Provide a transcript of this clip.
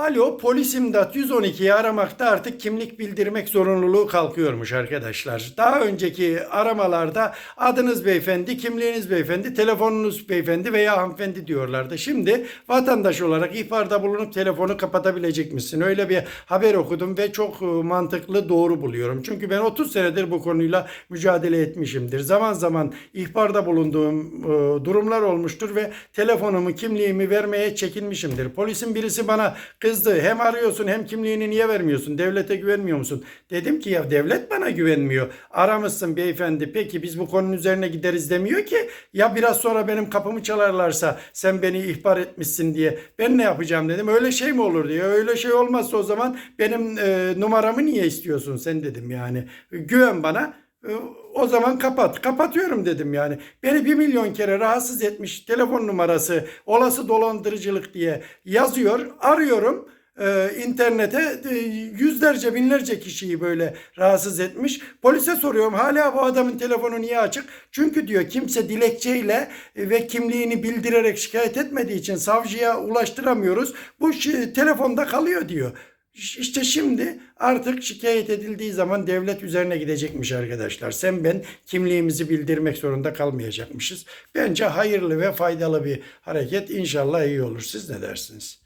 Alo polis imdat 112'yi aramakta artık kimlik bildirmek zorunluluğu kalkıyormuş arkadaşlar. Daha önceki aramalarda adınız beyefendi, kimliğiniz beyefendi, telefonunuz beyefendi veya hanımefendi diyorlardı. Şimdi vatandaş olarak ihbarda bulunup telefonu kapatabilecek misin? Öyle bir haber okudum ve çok e, mantıklı doğru buluyorum. Çünkü ben 30 senedir bu konuyla mücadele etmişimdir. Zaman zaman ihbarda bulunduğum e, durumlar olmuştur ve telefonumu, kimliğimi vermeye çekinmişimdir. Polisin birisi bana kızdı. Hem arıyorsun hem kimliğini niye vermiyorsun? Devlete güvenmiyor musun? Dedim ki ya devlet bana güvenmiyor. Aramışsın beyefendi. Peki biz bu konunun üzerine gideriz demiyor ki. Ya biraz sonra benim kapımı çalarlarsa sen beni ihbar etmişsin diye ben ne yapacağım dedim. Öyle şey mi olur diye. Öyle şey olmazsa o zaman benim e, numaramı niye istiyorsun sen dedim yani. Güven bana. E, O zaman kapat. Kapatıyorum dedim yani. Beni bir milyon kere rahatsız etmiş telefon numarası olası dolandırıcılık diye yazıyor. Arıyorum e, internete e, yüzlerce binlerce kişiyi böyle rahatsız etmiş. Polise soruyorum hala bu adamın telefonu niye açık? Çünkü diyor kimse dilekçeyle e, ve kimliğini bildirerek şikayet etmediği için savcıya ulaştıramıyoruz. Bu telefonda kalıyor diyor. İşte şimdi artık şikayet edildiği zaman devlet üzerine gidecekmiş arkadaşlar. Sen ben kimliğimizi bildirmek zorunda kalmayacakmışız. Bence hayırlı ve faydalı bir hareket. İnşallah iyi olur. Siz ne dersiniz?